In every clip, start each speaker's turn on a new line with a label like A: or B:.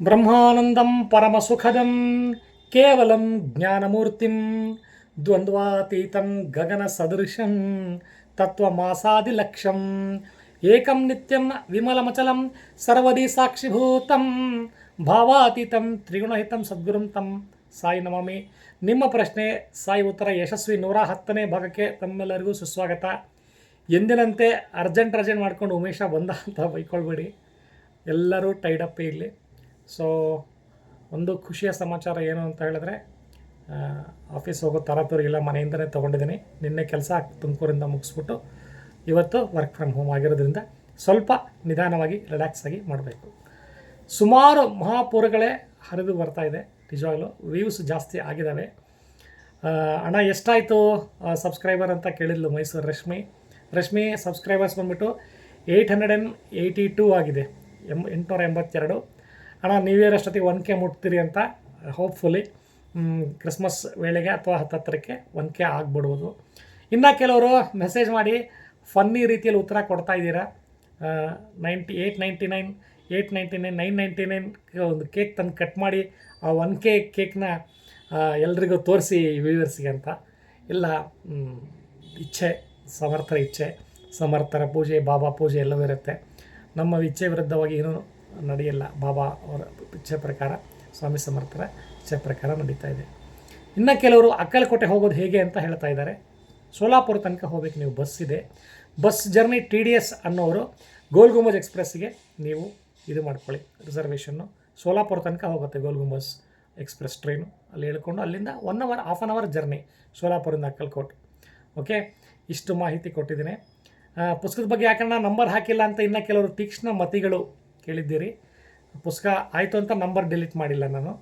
A: ಬ್ರಹ್ಮಾನಂದಂ ಪರಮಸುಖದಂ, ಕೇವಲಂ ಜ್ಞಾನಮೂರ್ತಿಂ, ದ್ವಂದ್ವಾತೀತಂ ಗಗನ ಸದೃಶಂ, ತತ್ವಮಾಸಾದಿಲಕ್ಷ್ಯಂ, ಏಕಂ ನಿತ್ಯಂ ವಿಮಲಮಚಲಂ, ಸರ್ವದಿ ಸಾಕ್ಷಿಭೂತಂ, ಭಾವಾತೀತಂ ತ್ರಿಗುಣಹಿತಂ ಸದ್ಗುರುಂ ತಂ. ಸಾಯಿ ನಮಾಮಿ, ನಿಮ್ಮ ಪ್ರಶ್ನೆ, ಸಾಯಿ ಉತ್ತರ ಯಶಸ್ವಿ ನೂರ ಹತ್ತನೇ ಭಾಗಕ್ಕೆ ತಮ್ಮೆಲ್ಲರಿಗೂ ಸುಸ್ವಾಗತ. ಎಂದಿನಂತೆ ಅರ್ಜೆಂಟ್ ಅರ್ಜೆಂಟ್ ಮಾಡ್ಕೊಂಡು ಉಮೇಶ ಬಂದ ಅಂತ ಬೈಕೊಳ್ಬೇಡಿ. ಎಲ್ಲರೂ ಟೈಡಪ್ಪೇ ಇಲ್ಲಿ. ಸೊ ಒಂದು ಖುಷಿಯ ಸಮಾಚಾರ ಏನು ಅಂತ ಹೇಳಿದ್ರೆ ಆಫೀಸ್ ಹೋಗೋ ತರಾತುರಿ ಇಲ್ಲ ಮನೆಯಿಂದಲೇ ತೊಗೊಂಡಿದ್ದೀನಿ. ನಿನ್ನೆ ಕೆಲಸ ತುಮಕೂರಿಂದ ಮುಗಿಸ್ಬಿಟ್ಟು ಇವತ್ತು ವರ್ಕ್ ಫ್ರಮ್ ಹೋಮ್ ಆಗಿರೋದ್ರಿಂದ ಸ್ವಲ್ಪ ನಿಧಾನವಾಗಿ ರಿಲ್ಯಾಕ್ಸ್ ಆಗಿ ಮಾಡಬೇಕು. ಸುಮಾರು ಮಹಾಪೂರಗಳೇ ಹರಿದು ಬರ್ತಾ ಇದೆ ನಿಜವಾಗ್ಲೂ ವ್ಯೂಸ್ ಜಾಸ್ತಿ ಆಗಿದ್ದಾವೆ ಹಣ ಎಷ್ಟಾಯಿತು ಸಬ್ಸ್ಕ್ರೈಬರ್ ಅಂತ ಕೇಳಿದ್ಲು ಮೈಸೂರು ರಶ್ಮಿ. ರಶ್ಮಿ ಸಬ್ಸ್ಕ್ರೈಬರ್ಸ್ ಬಂದ್ಬಿಟ್ಟು eight hundred and eighty two ಆಗಿದೆ. ಎಂ ಎಂಟುನೂರ ಎಂಬತ್ತೆರಡು. ಹಣ ನ್ಯೂ ಇಯರ್ ಅಷ್ಟೊತ್ತಿಗೆ ಒನ್ ಕೆ ಮುಟ್ತೀರಿ ಅಂತ ಹೋಪ್ಫುಲಿ ಕ್ರಿಸ್ಮಸ್ ವೇಳೆಗೆ ಅಥವಾ ಹತ್ತತ್ತರಕ್ಕೆ ಒನ್ ಕೆ ಆಗ್ಬಿಡ್ಬೋದು. ಇನ್ನು ಕೆಲವರು ಮೆಸೇಜ್ ಮಾಡಿ ಫನ್ನಿ ರೀತಿಯಲ್ಲಿ ಉತ್ತರ ಕೊಡ್ತಾ ಇದ್ದೀರಾ? Ninety eight ninety nine eight ninety nine nine ninety nine ಒಂದು ಕೇಕ್ ತಂದು ಕಟ್ ಮಾಡಿ ಆ ಒನ್ ಕೆ ಕೇಕ್ನ ಎಲ್ರಿಗೂ ತೋರಿಸಿ ವ್ಯೂವರ್ಸ್ಗೆ ಅಂತ. ಇಲ್ಲ ಇಚ್ಛೆ, ಸಮರ್ಥರ ಇಚ್ಛೆ, ಸಮರ್ಥರ ಪೂಜೆ, ಬಾಬಾ ಪೂಜೆ ಎಲ್ಲವೂ ಇರುತ್ತೆ. ನಮ್ಮ ಇಚ್ಛೆ ವಿರುದ್ಧವಾಗಿ ಏನೂ ನಡೆಯಲ್ಲ. ಬಾಬಾ ಅವರ ಇಚ್ಛೆ ಪ್ರಕಾರ, ಸ್ವಾಮಿ ಸಮರ್ಥರ ಇಚ್ಛೆ ಪ್ರಕಾರ ನಡೀತಾ ಇದೆ. ಇನ್ನು ಕೆಲವರು ಅಕ್ಕಲಕೋಟೆ ಹೋಗೋದು ಹೇಗೆ ಅಂತ ಹೇಳ್ತಾ ಇದ್ದಾರೆ. ಸೋಲಾಪುರ ತನಕ ಹೋಗ್ಬೇಕು ನೀವು ಬಸ್ ಇದೆ. Bus journey T D S ಅನ್ನೋರು ಗೋಲ್ ಗುಂಬಜ್ ನೀವು ಇದು ಮಾಡ್ಕೊಳ್ಳಿ. ರಿಸರ್ವೇಷನ್ನು ಸೋಲಾಪುರ ತನಕ ಹೋಗುತ್ತೆ ಗೋಲ್ ಗುಂಬಜ್ ಎಕ್ಸ್ಪ್ರೆಸ್ ಟ್ರೈನು. ಅಲ್ಲಿ ಹೇಳ್ಕೊಂಡು ಅಲ್ಲಿಂದ one hour half an hour journey ಸೋಲಾಪುರದಿಂದ Akkalkot. Okay? ಇಷ್ಟು ಮಾಹಿತಿ ಕೊಟ್ಟಿದ್ದೀನಿ. ಪುಸ್ತಕದ ಬಗ್ಗೆ ಯಾಕಂದ್ರೆ ನಂಬರ್ ಹಾಕಿಲ್ಲ ಅಂತ ಇನ್ನು ಕೆಲವರು ತೀಕ್ಷ್ಣ ಮತಿಗಳು ಕೇಳಿದ್ದೀರಿ. ಪುಸ್ತಕ ಆಯಿತು ಅಂತ ನಂಬರ್ ಡಿಲೀಟ್ ಮಾಡಿಲ್ಲ ನಾನು.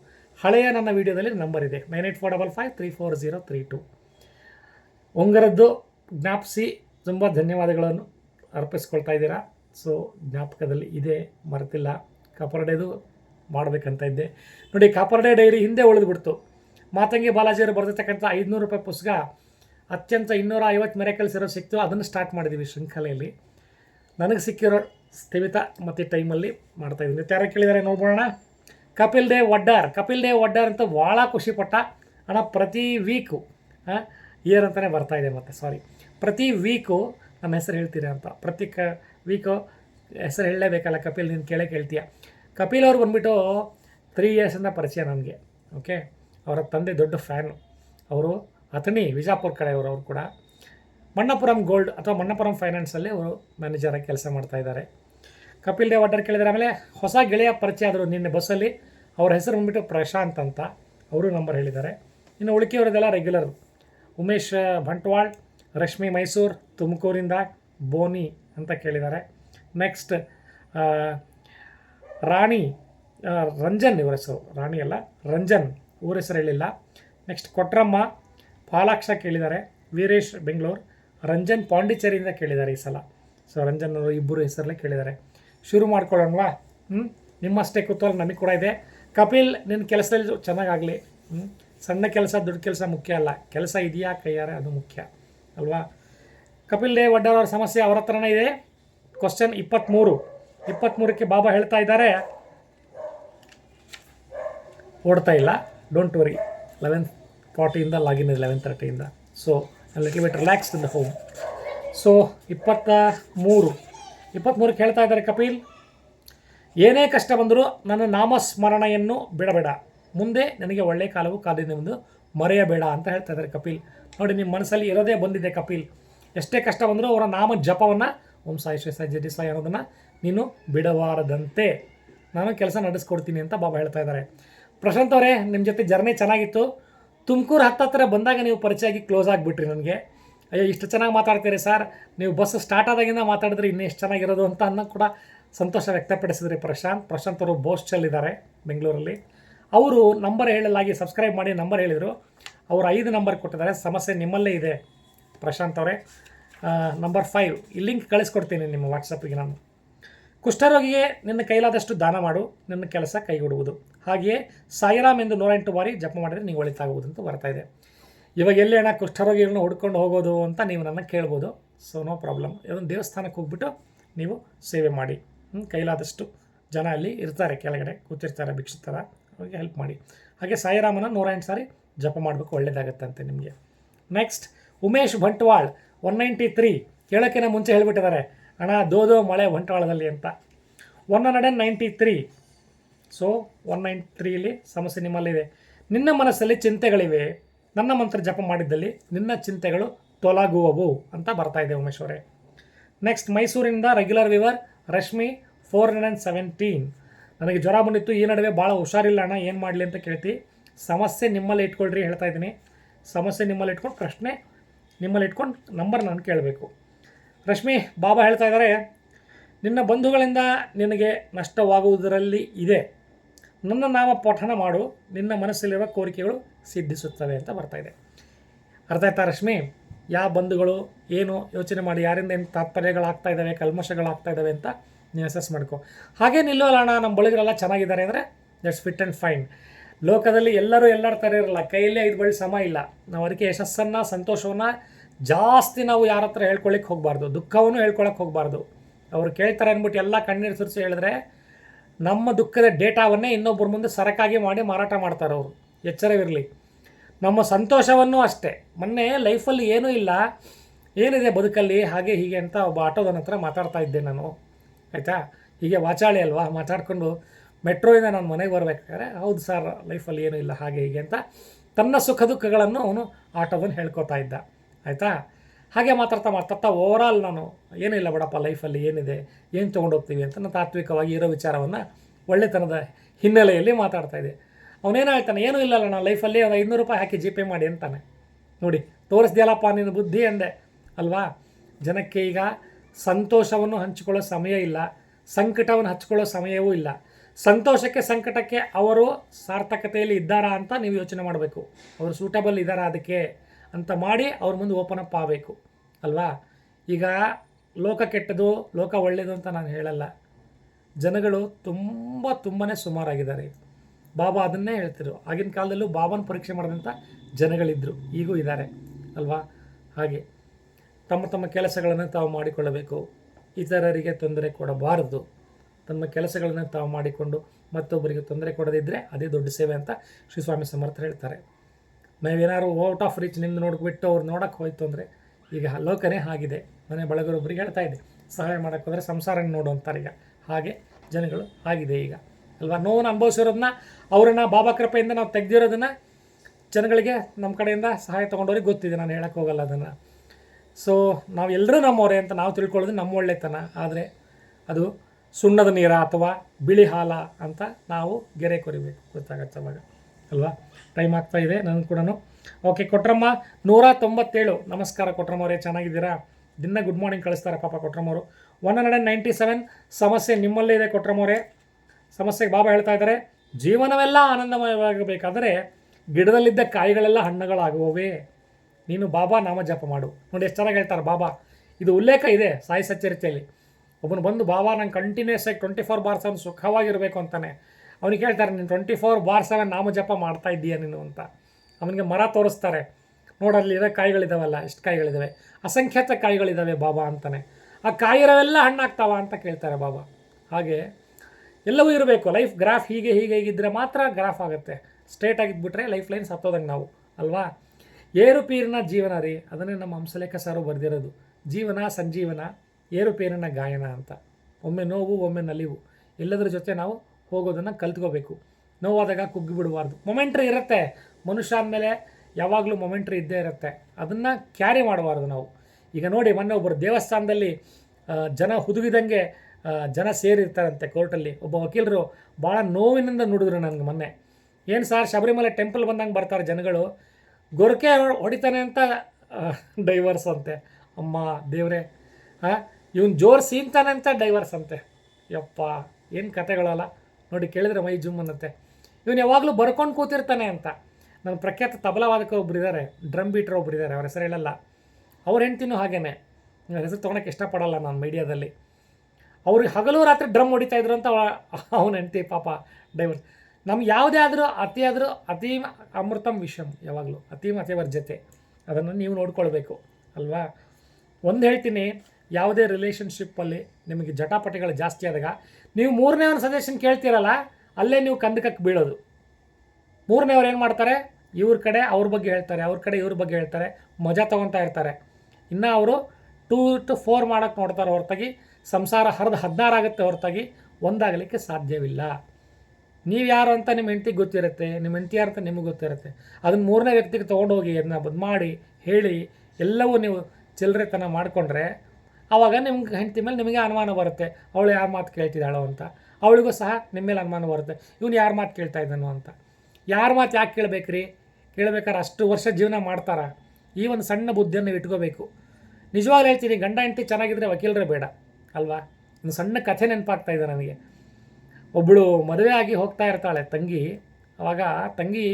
A: ಹಳೆಯ ನನ್ನ ವೀಡಿಯೋದಲ್ಲಿ ನಂಬರ್ ಇದೆ. Nine eight four double five three four zero three two. ಉಂಗರದ್ದು ಜ್ಞಾಪಿಸಿ ತುಂಬ ಧನ್ಯವಾದಗಳನ್ನು ಅರ್ಪಿಸ್ಕೊಳ್ತಾ ಇದ್ದೀರಾ? ಸೊ, ಜ್ಞಾಪಕದಲ್ಲಿ ಇದೆ, ಮರೆತಿಲ್ಲ. ಕಾಪರ್ಡೇದು ಮಾಡಬೇಕಂತ ಇದ್ದೆ. ನೋಡಿ, ಕಾಪರ್ಡೆ ಡೈರಿ ಹಿಂದೆ ಉಳಿದ್ಬಿಡ್ತು ಮಾತಂಗಿ ಬಾಲಾಜಿಯವರು ಬರೆದಿರ್ತಕ್ಕಂಥ ಐದುನೂರು ರೂಪಾಯಿ ಪುಸ್ತಕ ಅತ್ಯಂತ ಇನ್ನೂರ ಐವತ್ತು ಮೆರೆಕಲ್ಸ್ ಇರೋ ಸಿಕ್ತು ಅದನ್ನು ಸ್ಟಾರ್ಟ್ ಮಾಡಿದ್ದೀವಿ ಶೃಂಖಲೆಯಲ್ಲಿ. ನನಗೆ ಸಿಕ್ಕಿರೋ ಸ್ಥಿಮಿತ ಮತ್ತು ಟೈಮಲ್ಲಿ ಮಾಡ್ತಾ ಇದ್ದೀನಿ. ಯಾರು ಕೇಳಿದ್ದಾರೆ ನೋಡ್ಬೋಣ. ಕಪಿಲ್ ದೇವ್ ವಡ್ಡಾರ್. ಕಪಿಲ್ ದೇವ್ ವಡ್ಡಾರ್ ಅಂತ ಭಾಳ ಖುಷಿಪಟ್ಟ ಅಣ್ಣ ಪ್ರತಿ ವೀಕು ಇಯರ್ ಅಂತಲೇ ಬರ್ತಾ ಇದೆ ಮತ್ತೆ ಸಾರಿ ಪ್ರತಿ ವೀಕು ನನ್ನ ಹೆಸರು ಹೇಳ್ತೀರಾ ಅಂತ. ಪ್ರತಿ ಕ ವೀಕು ಹೆಸರು ಹೇಳಲೇಬೇಕಲ್ಲ ಕಪಿಲ್, ನೀನು ಕೇಳೇ ಕೇಳ್ತೀಯ. ಕಪಿಲ್ ಅವ್ರು ಬಂದ್ಬಿಟ್ಟು ತ್ರೀ ಇಯರ್ಸಿಂದ ಪರಿಚಯ ನನಗೆ ಓಕೆ ಅವರ ತಂದೆ ದೊಡ್ಡ ಫ್ಯಾನು ಅವರು ಅಥಣಿ ವಿಜಾಪುರ ಕಡೆಯವರು ಅವರು ಕೂಡ. ಮಣ್ಣಪುರಂ ಗೋಲ್ಡ್ ಅಥವಾ ಮಣ್ಣಪುರಂ ಫೈನಾನ್ಸಲ್ಲಿ ಅವರು ಮ್ಯಾನೇಜರಾಗಿ ಕೆಲಸ ಮಾಡ್ತಾ ಇದ್ದಾರೆ. ಕಪಿಲ್ ದೇವ್ ಅಡ್ಡರ್ ಕೇಳಿದರೆ. ಆಮೇಲೆ ಹೊಸ ಗೆಳೆಯ ಪರಿಚಯ ಆದರು ನಿನ್ನೆ ಬಸ್ಸಲ್ಲಿ. ಅವ್ರ ಹೆಸರು ಬಂದ್ಬಿಟ್ಟು ಪ್ರಶಾಂತ್ ಅಂತ ಅವರು ನಂಬರ್ ಹೇಳಿದ್ದಾರೆ. ಇನ್ನು ಉಳಿಕೆಯವರದೆಲ್ಲ ರೆಗ್ಯುಲರ್ ಉಮೇಶ್ ಬಂಟ್ವಾಳ್, ರಶ್ಮಿ ಮೈಸೂರು, ತುಮಕೂರಿಂದ ಬೋನಿ ಅಂತ ಕೇಳಿದ್ದಾರೆ. ನೆಕ್ಸ್ಟ್ ರಾಣಿ ರಂಜನ್ ಇವರ ಹೆಸರು. ರಾಣಿ ಅಲ್ಲ, ರಂಜನ್ ಊರ ಹೆಸರು ಹೇಳಿಲ್ಲ. ನೆಕ್ಸ್ಟ್ ಕೊಟ್ರಮ್ಮ, ಪಾಲಾಕ್ಷ ಕೇಳಿದ್ದಾರೆ. ವೀರೇಶ್ ಬೆಂಗಳೂರು, ರಂಜನ್ ಪಾಂಡಿಚೇರಿಯಿಂದ ಕೇಳಿದ್ದಾರೆ ಈ ಸಲ. ಸೊ ರಂಜನ್ ಅವರು ಇಬ್ಬರು ಹೆಸರಲ್ಲೇ ಕೇಳಿದ್ದಾರೆ. ಶುರು ಮಾಡ್ಕೊಳ್ಳೋಣವಾ? ಹ್ಞೂ ನಿಮ್ಮಷ್ಟೇ ಕುತೂಹಲ ನಮಗೆ ಕೂಡ ಇದೆ. ಕಪಿಲ್ ನಿನ್ನ ಕೆಲಸದಲ್ಲಿ ಚೆನ್ನಾಗಾಗಲಿ. ಹ್ಞೂ ಸಣ್ಣ ಕೆಲಸ, ದೊಡ್ಡ ಕೆಲಸ ಮುಖ್ಯ ಅಲ್ಲ. ಕೆಲಸ ಇದೆಯಾ, ಕೈಯಾರೆ, ಅದು ಮುಖ್ಯ. ಅಲ್ವಾ? ಕಪಿಲ್ ದೇವ್ ವಡ್ಡರ್ ಅವರ ಸಮಸ್ಯೆ ಅವರ ಹತ್ರನೇ ಇದೆ. ಕ್ವಶನ್ ಇಪ್ಪತ್ತ್ಮೂರು ಇಪ್ಪತ್ತ್ಮೂರಕ್ಕೆ ಬಾಬಾ ಹೇಳ್ತಾ ಇದ್ದಾರೆ. ಓಡ್ತಾ ಇಲ್ಲ. ಡೋಂಟ್ ವರಿ ಲೆವೆನ್ ಫಾರ್ಟಿಯಿಂದ ಲಾಗಿನ್ ಇದೆ eleven ತರ್ಟಿಯಿಂದ so little bit relaxed in the home so ಇಪ್ಪತ್ತ ಮೂರು ಇಪ್ಪತ್ತ್ಮೂರಕ್ಕೆ ಹೇಳ್ತಾ ಇದ್ದಾರೆ ಕಪಿಲ್. ಏನೇ ಕಷ್ಟ ಬಂದರೂ ನನ್ನ ನಾಮಸ್ಮರಣೆಯನ್ನು ಬಿಡಬೇಡ. ಮುಂದೆ ನನಗೆ ಒಳ್ಳೆಯ ಕಾಲವು ಕಾದಿದೆ ಎಂದು ಮರೆಯಬೇಡ ಅಂತ ಹೇಳ್ತಾ ಇದ್ದಾರೆ ಕಪಿಲ್. ನೋಡಿ, ನಿಮ್ಮ ಮನಸ್ಸಲ್ಲಿ ಇರೋದೇ ಬಂದಿದೆ ಕಪಿಲ್. ಎಷ್ಟೇ ಕಷ್ಟ ಬಂದರೂ ಅವರ ನಾಮ ಜಪವನ್ನು ಓಂ ಸಾಯಿ ಶ್ರೀ ಸಾಯಿ ಜಡಿ ಸಾಯಿ ಅನ್ನೋದನ್ನು ನೀನು ಬಿಡಬಾರದಂತೆ. ನಾನು ಕೆಲಸ ನಡೆಸ್ಕೊಡ್ತೀನಿ ಅಂತ ಬಾಬಾ ಹೇಳ್ತಾ ಇದ್ದಾರೆ. ಪ್ರಶಾಂತ್ ಅವರೇ, ನಿಮ್ಮ ಜೊತೆ ಜರ್ನಿ ಚೆನ್ನಾಗಿತ್ತು. ತುಮಕೂರು ಹತ್ತತ್ರ ಬಂದಾಗ ನೀವು ಪರಿಚಯ ಆಗಿ ಕ್ಲೋಸ್ ಆಗಿಬಿಟ್ರಿ ನನಗೆ. ಅಯ್ಯೋ, ಇಷ್ಟು ಚೆನ್ನಾಗಿ ಮಾತಾಡ್ತೀರಿ ಸರ್. ನೀವು ಬಸ್ ಸ್ಟಾರ್ಟ್ ಆದಾಗಿಂದ ಮಾತಾಡಿದ್ರೆ ಇನ್ನೂ ಎಷ್ಟು ಚೆನ್ನಾಗಿರೋದು ಅಂತ ಅನ್ನೋ ಕೂಡ ಸಂತೋಷ ವ್ಯಕ್ತಪಡಿಸಿದ್ರಿ ಪ್ರಶಾಂತ್. ಪ್ರಶಾಂತ್ ಅವರು ಬೋಸ್ಟಲ್ಲಿದ್ದಾರೆ ಬೆಂಗಳೂರಲ್ಲಿ. ಅವರು ನಂಬರ್ ಹೇಳಲಾಗಿ ಸಬ್ಸ್ಕ್ರೈಬ್ ಮಾಡಿ ನಂಬರ್ ಹೇಳಿದರು. ಅವರು ಐದು ನಂಬರ್ ಕೊಟ್ಟಿದ್ದಾರೆ. ಸಮಸ್ಯೆ ನಿಮ್ಮಲ್ಲೇ ಇದೆ, ಪ್ರಶಾಂತ್ ಅವರೇ. ನಂಬರ್ ಫೈವ್ ಈ ಲಿಂಕ್ ಕಳಿಸ್ಕೊಡ್ತೀನಿ ನಿಮ್ಮ ವಾಟ್ಸಪ್ಪಿಗೆ ನಾನು. ಕುಷ್ಠರೋಗಿಗೆ ನಿನ್ನ ಕೈಲಾದಷ್ಟು ದಾನ ಮಾಡು, ನಿನ್ನ ಕೆಲಸ ಕೈಗೂಡುವುದು. ಹಾಗೆಯೇ ಸಾಯಿರಾಮ್ ಎಂದು ನೂರ ಎಂಟು ಬಾರಿ ಜಪ ಮಾಡಿದರೆ ನೀವು ಒಳಿತಾಗುವುದು ಅಂತ ಬರ್ತಾ ಇದೆ. ಇವಾಗ ಎಲ್ಲಿ ಅಣ್ಣ ಕುಷ್ಠರೋಗಿಗಳನ್ನ ಹುಡ್ಕೊಂಡು ಹೋಗೋದು ಅಂತ ನೀವು ನನ್ನ ಕೇಳ್ಬೋದು. ಸೊ ನೋ ಪ್ರಾಬ್ಲಮ್ ಇದೊಂದು ದೇವಸ್ಥಾನಕ್ಕೆ ಹೋಗ್ಬಿಟ್ಟು ನೀವು ಸೇವೆ ಮಾಡಿ. ಕೈಲಾದಷ್ಟು ಜನ ಅಲ್ಲಿ ಇರ್ತಾರೆ, ಕೆಳಗಡೆ ಕೂತಿರ್ತಾರೆ ಭಿಕ್ಷಿತರ ಅವ್ರಿಗೆ ಹೆಲ್ಪ್ ಮಾಡಿ. ಹಾಗೆ ಸಾಯಿರಾಮನ ನೂರ ಎಂಟು ಸಾರಿ ಜಪ ಮಾಡಬೇಕು, ಒಳ್ಳೇದಾಗತ್ತಂತೆ ನಿಮಗೆ. Next Umesh Bantwal one ninety three ಕೇಳೋಕ್ಕಿಂತ ಮುಂಚೆ ಹೇಳಿಬಿಟ್ಟಿದ್ದಾರೆ. ಅಣ್ಣ ದೋದೋ ಮಳೆ ಬಂಟ್ವಾಳದಲ್ಲಿ ಅಂತ. One hundred and ninety three so one nine ತ್ರೀಲಿ ಸಮಸ್ಯೆ ನಿಮ್ಮಲ್ಲಿದೆ. ನಿನ್ನ ಮನಸ್ಸಲ್ಲಿ ಚಿಂತೆಗಳಿವೆ. ನನ್ನ ಮಂತ್ರ ಜಪ ಮಾಡಿದ್ದಲ್ಲಿ ನಿನ್ನ ಚಿಂತೆಗಳು ತೊಲಗುವವು ಅಂತ ಬರ್ತಾ ಇದೆ ಉಮೇಶ್ ಅವರೇ. ನೆಕ್ಸ್ಟ್ ಮೈಸೂರಿಂದ regular viewer Rashmi four hundred and seventeen ನನಗೆ ಜ್ವರ ಬಂದಿತ್ತು, ಈ ನಡುವೆ ಭಾಳ ಹುಷಾರಿಲ್ಲ ಅಣ್ಣ, ಏನು ಮಾಡಲಿ ಅಂತ ಕೇಳ್ತಿ. ಸಮಸ್ಯೆ ನಿಮ್ಮಲ್ಲಿ ಇಟ್ಕೊಳ್ರಿ ಹೇಳ್ತಾ ಇದ್ದೀನಿ. ಸಮಸ್ಯೆ ನಿಮ್ಮಲ್ಲಿ ಇಟ್ಕೊಂಡು ಪ್ರಶ್ನೆ ನಿಮ್ಮಲ್ಲಿ ಇಟ್ಕೊಂಡು ನಂಬರ್ ನಾನು ಕೇಳಬೇಕು. ರಶ್ಮಿ, ಬಾಬಾ ಹೇಳ್ತಾ ಇದ್ದಾರೆ ನಿನ್ನ ಬಂಧುಗಳಿಂದ ನಿನಗೆ ನಷ್ಟವಾಗುವುದರಲ್ಲಿ ಇದೆ. ನನ್ನ ನಾಮ ಪಠಣ ಮಾಡು, ನಿನ್ನ ಮನಸ್ಸಲ್ಲಿರುವ ಕೋರಿಕೆಗಳು ಸಿದ್ಧಿಸುತ್ತವೆ ಅಂತ ಬರ್ತಾ ಇದೆ. ಅರ್ಥ ಆಯ್ತಾ ರಶ್ಮಿ? ಯಾವ ಬಂಧುಗಳು ಏನು ಯೋಚನೆ ಮಾಡಿ, ಯಾರಿಂದ ಏನು ತಾತ್ಪರ್ಯಗಳಾಗ್ತಾ ಇದ್ದಾವೆ ಕಲ್ಮಶಗಳಾಗ್ತಾ ಇದ್ದಾವೆ ಅಂತ ನೀವು ಅಸೆಸ್ ಮಾಡ್ಕೊ. ಹಾಗೆ ನಿಲ್ಲೋಲ್ಲ ಅಣ್ಣ, ನಮ್ಮ ಬಳಿಗರೆಲ್ಲ ಚೆನ್ನಾಗಿದ್ದಾರೆ ಅಂದರೆ ದಟ್ಸ್ ಫಿಟ್ ಆ್ಯಂಡ್ ಫೈನ್ ಲೋಕದಲ್ಲಿ ಎಲ್ಲರೂ ಎಲ್ಲರ ಥರ ಇರಲ್ಲ, ಕೈಯಲ್ಲಿ ಐದು ಬಳಿ ಸಮ ಇಲ್ಲ. ನಾವು ಅದಕ್ಕೆ ಯಶಸ್ಸನ್ನು, ಸಂತೋಷವನ್ನು ಜಾಸ್ತಿ ನಾವು ಯಾರ ಹತ್ರ ಹೇಳ್ಕೊಳ್ಳಿಕ್ಕೆ ಹೋಗಬಾರ್ದು, ದುಃಖವನ್ನು ಹೇಳ್ಕೊಳಕ್ಕೆ ಹೋಗಬಾರ್ದು. ಅವ್ರು ಕೇಳ್ತಾರೆ ಅಂದ್ಬಿಟ್ಟು ಎಲ್ಲ ಕಣ್ಣೀರು ಸುರಿಸಿ ಹೇಳಿದ್ರೆ ನಮ್ಮ ದುಃಖದ ಡೇಟಾವನ್ನೇ ಇನ್ನೊಬ್ಬರ ಮುಂದೆ ಸರಕಾಗಿ ಮಾಡಿ ಮಾರಾಟ ಮಾಡ್ತಾರೆ ಅವರು. ಎಚ್ಚರವಿರಲಿ. ನಮ್ಮ ಸಂತೋಷವನ್ನು ಅಷ್ಟೇ. ಮೊನ್ನೆ ಲೈಫಲ್ಲಿ ಏನೂ ಇಲ್ಲ. ಏನಿದೆ ಬದುಕಲ್ಲಿ? ಹಾಗೆ ಹೀಗೆ ಅಂತ ಒಬ್ಬ ಆಟೋದನ ಹತ್ರ ಮಾತಾಡ್ತಾ ಇದ್ದೆ ನಾನು. ಆಯಿತಾ? ಹೀಗೆ ವಾಚಾಳಿ ಅಲ್ವಾ? ಮಾತಾಡಿಕೊಂಡು ಮೆಟ್ರೋಯಿಂದ ನಾನು ಮನೆಗೆ ಬರಬೇಕಾದ್ರೆ, ಹೌದು ಸರ್, ಲೈಫಲ್ಲಿ ಏನೂ ಇಲ್ಲ, ಹಾಗೆ ಹೀಗೆ ಅಂತ ತನ್ನ ಸುಖ ದುಃಖಗಳನ್ನು ಅವನು ಆಟೋದನ್ನು ಹೇಳ್ಕೊತಾ ಇದ್ದ. ಆಯಿತಾ? ಹಾಗೆ ಮಾತಾಡ್ತಾ ಮಾತಾಡ್ತಾ ಓವರಾಲ್ ನಾನು, ಏನಿಲ್ಲ ಬಿಡಪ್ಪ ಲೈಫಲ್ಲಿ ಏನಿದೆ, ಏನು ತೊಗೊಂಡೋಗ್ತೀವಿ ಅಂತ ನಾನು ತಾತ್ವಿಕವಾಗಿ ಇರೋ ವಿಚಾರವನ್ನು ಒಳ್ಳೆತನದ ಹಿನ್ನೆಲೆಯಲ್ಲಿ ಮಾತಾಡ್ತಾ ಇದ್ದೆ. ಅವನೇನು ಹೇಳ್ತಾನೆ, ಏನೂ ಇಲ್ಲಲ್ಲ ನಾನು ಲೈಫಲ್ಲಿ ಒಂದು ಐನೂರು ರೂಪಾಯಿ ಹಾಕಿ ಜಿ ಪೇ ಮಾಡಿ ಅಂತಾನೆ. ನೋಡಿ, ತೋರಿಸ್ದಿಯಲ್ಲಪ್ಪ ನಿನ್ನ ಬುದ್ಧಿ ಅಂದೆ. ಅಲ್ವಾ? ಜನಕ್ಕೆ ಈಗ ಸಂತೋಷವನ್ನು ಹಂಚಿಕೊಳ್ಳೋ ಸಮಯ ಇಲ್ಲ, ಸಂಕಟವನ್ನು ಹಚ್ಕೊಳ್ಳೋ ಸಮಯವೂ ಇಲ್ಲ. ಸಂತೋಷಕ್ಕೆ ಸಂಕಟಕ್ಕೆ ಅವರು ಸಾರ್ಥಕತೆಯಲ್ಲಿ ಇದ್ದಾರಾ ಅಂತ ನೀವು ಯೋಚನೆ ಮಾಡಬೇಕು. ಅವರು ಸೂಟಬಲ್ ಇದ್ದಾರಾ ಅದಕ್ಕೆ? ಅಂತ ಮಾಡಿ ಅವ್ರ ಮುಂದೆ ಓಪನ್ ಅಪ್ ಆಗಬೇಕು. ಅಲ್ವಾ? ಈಗ ಲೋಕ ಕೆಟ್ಟದು, ಲೋಕ ಒಳ್ಳೆಯದು ಅಂತ ನಾನು ಹೇಳಲ್ಲ. ಜನಗಳು ತುಂಬ ತುಂಬಾ ಸುಮಾರಾಗಿದ್ದಾರೆ. ಬಾಬಾ ಅದನ್ನೇ ಹೇಳ್ತಿದ್ರು. ಆಗಿನ ಕಾಲದಲ್ಲೂ ಬಾಬಾನ ಪರೀಕ್ಷೆ ಮಾಡಿದಂಥ ಜನಗಳಿದ್ದರು ಈಗೂ ಇದ್ದಾರೆ. ಅಲ್ವಾ? ಹಾಗೆ. ತಮ್ಮ ತಮ್ಮ ಕೆಲಸಗಳನ್ನು ತಾವು ಮಾಡಿಕೊಳ್ಳಬೇಕು. ಇತರರಿಗೆ ತೊಂದರೆ ಕೊಡಬಾರದು. ತಮ್ಮ ಕೆಲಸಗಳನ್ನು ತಾವು ಮಾಡಿಕೊಂಡು ಮತ್ತೊಬ್ಬರಿಗೆ ತೊಂದರೆ ಕೊಡದಿದ್ದರೆ ಅದೇ ದೊಡ್ಡ ಸೇವೆ ಅಂತ ಶ್ರೀ ಸ್ವಾಮಿ ಸಮರ್ಥ ಹೇಳ್ತಾರೆ. ನಾವೇನಾದ್ರು ಔಟ್ ಆಫ್ ರೀಚ್ ನಿಮ್ದು ನೋಡ್ಬಿಟ್ಟು ಅವ್ರು ನೋಡೋಕೆ ಹೋಯ್ತು ಅಂದರೆ ಈಗ ಲೋಕನೇ ಆಗಿದೆ. ಮನೆ ಬಳಗರೊಬ್ಬರಿಗೆ ಹೇಳ್ತಾ ಇದೆ, ಸಹಾಯ ಮಾಡೋಕ್ಕೆ ಹೋದರೆ ಸಂಸಾರ ನೋಡು ಅಂತಾರೆ ಈಗ. ಹಾಗೆ ಜನಗಳು ಆಗಿದೆ ಈಗ. ಅಲ್ವಾ? ನೋವನ್ನು ಅನುಭವಿಸಿರೋದನ್ನ ಅವರನ್ನು ಬಾಬಾ ಕೃಪೆಯಿಂದ ನಾವು ತೆಗೆದಿರೋದನ್ನು ಜನಗಳಿಗೆ ನಮ್ಮ ಕಡೆಯಿಂದ ಸಹಾಯ ತೊಗೊಂಡವ್ರಿಗೆ ಗೊತ್ತಿದೆ, ನಾನು ಹೇಳಕ್ಕೆ ಹೋಗಲ್ಲ ಅದನ್ನು. ಸೊ ನಾವೆಲ್ಲರೂ ನಮ್ಮವರೇ ಅಂತ ನಾವು ತಿಳ್ಕೊಳ್ಳೋದು ನಮ್ಮ ಒಳ್ಳೆತನ. ಆದರೆ ಅದು ಸುಣ್ಣದ ನೀರ ಅಥವಾ ಬಿಳಿ ಹಾಲ ಅಂತ ನಾವು ಗೆರೆ ಕೊರಿಬೇಕು. ಗೊತ್ತಾಗತ್ತೆ ಅವಾಗ. ಅಲ್ವಾ? ಟೈಮ್ ಆಗ್ತಾ ಇದೆ ನನ್ನ ಕೂಡ ಓಕೆ ಕೊಟ್ರಮ್ಮ, ನೂರ ತೊಂಬತ್ತೇಳು. ನಮಸ್ಕಾರ ಕೊಟ್ರಮ್ಮ ಅವರೇ, ಚೆನ್ನಾಗಿದ್ದೀರಾ? ದಿನ ಗುಡ್ ಮಾರ್ನಿಂಗ್ ಕಳಿಸ್ತಾರೆ ಪಾಪ ಕೊಟ್ರಮ್ಮವರು one hundred and ninety seven ಸಮಸ್ಯೆ ನಿಮ್ಮಲ್ಲೇ ಇದೆ ಕೊಟ್ರಮ್ಮವರೇ ಸಮಸ್ಯೆಗೆ ಬಾಬಾ ಹೇಳ್ತಾ ಇದ್ದಾರೆ, ಜೀವನವೆಲ್ಲ ಆನಂದಮಯವಾಗಬೇಕಾದರೆ ಗಿಡದಲ್ಲಿದ್ದ ಕಾಯಿಗಳೆಲ್ಲ ಹಣ್ಣುಗಳಾಗುವವೇ? ನೀನು ಬಾಬಾ ನಾಮ ಜಪ ಮಾಡು. ನೋಡಿ, ಎಷ್ಟು ಚೆನ್ನಾಗಿ ಹೇಳ್ತಾರೆ ಬಾಬಾ. ಇದು ಉಲ್ಲೇಖ ಇದೆ ಸಾಯಿ ಸಚ್ಚರಿತೆಯಲ್ಲಿ. ಒಬ್ಬನು ಬಂದು, ಬಾಬಾ, ನಂಗೆ ಕಂಟಿನ್ಯೂಸ್ ಆಗಿ ಟ್ವೆಂಟಿ ಫೋರ್ ಬಾರ್ ಸೆವೆನ್ ಸುಖವಾಗಿರಬೇಕು ಅಂತಾನೆ. ಅವನಿಗೆ ಹೇಳ್ತಾರೆ, ನೀನು ಟ್ವೆಂಟಿ ಫೋರ್ ಬಾರ್ ಸೆವೆನ್ ನಾಮ ಜಪ ಮಾಡ್ತಾ ಇದ್ದೀಯ ನೀನು ಅಂತ. ಅವನಿಗೆ ಮರ ತೋರಿಸ್ತಾರೆ. ನೋಡಲ್ಲಿರೋ ಕಾಯಿಗಳಿದಾವಲ್ಲ ಎಷ್ಟು ಕಾಯಿಗಳಿದ್ದಾವೆ ಅಸಂಖ್ಯಾತ ಕಾಯಿಗಳಿದ್ದಾವೆ ಬಾಬಾ ಅಂತಾನೆ. ಆ ಕಾಯಿರವೆಲ್ಲ ಹಣ್ಣಾಗ್ತಾವ ಅಂತ ಕೇಳ್ತಾರೆ ಬಾಬಾ. ಹಾಗೆ ಎಲ್ಲವೂ ಇರಬೇಕು ಲೈಫ್ ಗ್ರಾಫ್ ಹೀಗೆ ಹೀಗೆ ಹೀಗಿದ್ದರೆ ಮಾತ್ರ ಗ್ರಾಫ್ ಆಗುತ್ತೆ. ಸ್ಟ್ರೇಟ್ ಆಗಿದ್ಬಿಟ್ರೆ ಲೈಫ್ ಲೈನ್ ಸತ್ತೋದಂಗೆ ನಾವು, ಅಲ್ವಾ? ಏರುಪೀರಿನ ಜೀವನ ರೀ, ಅದನ್ನೇ ನಮ್ಮ ಹಂಸಲೇಖ ಸಾರು ಬರೆದಿರೋದು. ಜೀವನ, ಸಂಜೀವನ, ಏರುಪೇರಿನ ಗಾಯನ ಅಂತ. ಒಮ್ಮೆ ನೋವು, ಒಮ್ಮೆ ನಲಿವು. ಎಲ್ಲದರ ಜೊತೆ ನಾವು ಹೋಗೋದನ್ನು ಕಲ್ತ್ಕೋಬೇಕು. ನೋವಾದಾಗ ಕುಗ್ಗಿಬಿಡಬಾರ್ದು ಮೊಮೆಂಟ್ರಿ ಇರುತ್ತೆ. ಮನುಷ್ಯ ಅಂದಮೇಲೆ ಯಾವಾಗಲೂ ಮೊಮೆಂಟ್ರಿ ಇದ್ದೇ ಇರುತ್ತೆ. ಅದನ್ನು ಕ್ಯಾರಿ ಮಾಡಬಾರ್ದು ನಾವು. ಈಗ ನೋಡಿ, ಮೊನ್ನೆ ಒಬ್ಬರು ದೇವಸ್ಥಾನದಲ್ಲಿ ಜನ ಹುದುಗಿದಂಗೆ ಜನ ಸೇರಿರ್ತಾರಂತೆ ಕೋರ್ಟಲ್ಲಿ ಒಬ್ಬ ವಕೀಲರು ಭಾಳ ನೋವಿನಿಂದ ನುಡಿದ್ರು ನನಗೆ ಮೊನ್ನೆ. ಏನು ಸರ್ ಶಬರಿಮಲೆ ಟೆಂಪಲ್ ಬಂದಂಗೆ ಬರ್ತಾರೆ ಜನಗಳು. ಗೊರಕೆ ಹೊಡಿತಾನೆ ಅಂತ ಡೈವರ್ಸ್ ಅಂತೆ. ಅಮ್ಮ ದೇವರೇ ಹಾಂ ಇವನು ಜೋರು ಸೀನ್ತಾನೆ ಅಂತ ಡೈವರ್ಸ್ ಅಂತೆ. ಯಪ್ಪ, ಏನು ಕತೆಗಳಲ್ಲ. ನೋಡಿ ಕೇಳಿದ್ರೆ ಮೈ ಜುಮ್ ಅನ್ನತ್ತೆ. ಇವನು ಯಾವಾಗಲೂ ಬರ್ಕೊಂಡು ಕೂತಿರ್ತಾನೆ ಅಂತ. ನನ್ನ ಪ್ರಖ್ಯಾತ ತಬಲಾವಾದಕ ಒಬ್ರು ಇದ್ದಾರೆ ಡ್ರಮ್ ಬೀಟರ್ ಒಬ್ರು ಇದ್ದಾರೆ ಅವ್ರ ಹೆಸರು ಹೇಳಲ್ಲ. ಅವ್ರ ಹೆಂಡ್ತಿನೂ ಹಾಗೇನೆ. ಅವ್ರ ಹೆಸರು ತೊಗೊಳಕ್ಕೆ ಇಷ್ಟಪಡಲ್ಲ ನಾನು ಮೀಡಿಯಾದಲ್ಲಿ. ಅವ್ರಿಗೆ ಹಗಲು ರಾತ್ರಿ ಡ್ರಮ್ ಹೊಡಿತಾ ಇದ್ರು ಅಂತ ಅವನ ಹೆಂಡ್ತಿ ಪಾಪ ಡೈವರ್ ನಮ್ಗೆ ಯಾವುದೇ ಆದರೂ ಅತಿ ಆದರೂ ಅತಿ ಅಮೃತಂ ವಿಷಂ ಯಾವಾಗಲೂ, ಅತಿ ಜೊತೆ ಅದನ್ನು ನೀವು ನೋಡ್ಕೊಳ್ಬೇಕು, ಅಲ್ವಾ? ಒಂದು ಹೇಳ್ತೀನಿ, ಯಾವುದೇ ರಿಲೇಷನ್ಶಿಪ್ಪಲ್ಲಿ ನಿಮಗೆ ಜಟಾಪಟಿಗಳು ಜಾಸ್ತಿ ಆದಾಗ ನೀವು ಮೂರನೇ ಒಂದು ಸಜೆಷನ್ ಕೇಳ್ತೀರಲ್ಲ, ಅಲ್ಲೇ ನೀವು ಕಂದಕಕ್ಕೆ ಬೀಳೋದು. ಮೂರನೇವ್ರು ಏನು ಮಾಡ್ತಾರೆ, ಇವ್ರ ಕಡೆ ಅವ್ರ ಬಗ್ಗೆ ಹೇಳ್ತಾರೆ, ಅವ್ರ ಕಡೆ ಇವ್ರ ಬಗ್ಗೆ ಹೇಳ್ತಾರೆ, ಮಜಾ ತೊಗೊತಾ ಇರ್ತಾರೆ. ಇನ್ನು ಅವರು ಟೂ ಟು ಫೋರ್ ಮಾಡೋಕ್ಕೆ ನೋಡ್ತಾರೆ ಹೊರತಾಗಿ, ಸಂಸಾರ ಹರಿದು ಹದಿನಾರು ಆಗುತ್ತೆ ಹೊರತಾಗಿ, ಒಂದಾಗಲಿಕ್ಕೆ ಸಾಧ್ಯವಿಲ್ಲ. ನೀವು ಯಾರು ಅಂತ ನಿಮ್ಮ ಹೆಂಡತಿಗೆ ಗೊತ್ತಿರುತ್ತೆ ನಿಮ್ಮ ಹೆಂಡತಿ ಯಾರು ಅಂತ ನಿಮಗೆ ಗೊತ್ತಿರುತ್ತೆ. ಅದನ್ನು ಮೂರನೇ ವ್ಯಕ್ತಿಗೆ ತೊಗೊಂಡೋಗಿ ಅದನ್ನ ಬದ್ ಮಾಡಿ, ಹೇಳಿ, ಎಲ್ಲವೂ ನೀವು ಚಿಲ್ಲರೆತನ ಮಾಡಿಕೊಂಡ್ರೆ ಆವಾಗ ನಿಮ್ಗೆ ಹೆಂಡತಿ ಮೇಲೆ ನಿಮಗೆ ಅನುಮಾನ ಬರುತ್ತೆ, ಅವಳು ಯಾರ ಮಾತು ಕೇಳ್ತಿದ್ದಾಳೋ ಅಂತ. ಅವಳಿಗೂ ಸಹ ನಿಮ್ಮ ಮೇಲೆ ಅನುಮಾನ ಬರುತ್ತೆ, ಇವನು ಯಾರ ಮಾತು ಕೇಳ್ತಾ ಇದ್ದಾನೋ ಅಂತ. ಯಾರ ಮಾತು ಯಾಕೆ ಕೇಳಬೇಕ್ರಿ? ಕೇಳಬೇಕಾದ್ರೆ ಅಷ್ಟು ವರ್ಷ ಜೀವನ ಮಾಡ್ತಾರ. ಈ ಒಂದು ಸಣ್ಣ ಬುದ್ಧಿಯನ್ನು ಇಟ್ಕೋಬೇಕು. ನಿಜವಾಗ್ಲೂ ಹೇಳ್ತೀನಿ, ಗಂಡ ಹೆಂಡತಿ ಚೆನ್ನಾಗಿದ್ದರೆ ವಕೀಲರೇ ಬೇಡ, ಅಲ್ವಾ? ಒಂದು ಸಣ್ಣ ಕಥೆ ನೆನಪಾಗ್ತಾ ಇದೆ ನನಗೆ. ಒಬ್ಬಳು ಮದುವೆ ಆಗಿ ಹೋಗ್ತಾ ಇರ್ತಾಳೆ, ತಂಗಿ. ಅವಾಗ ತಂಗಿ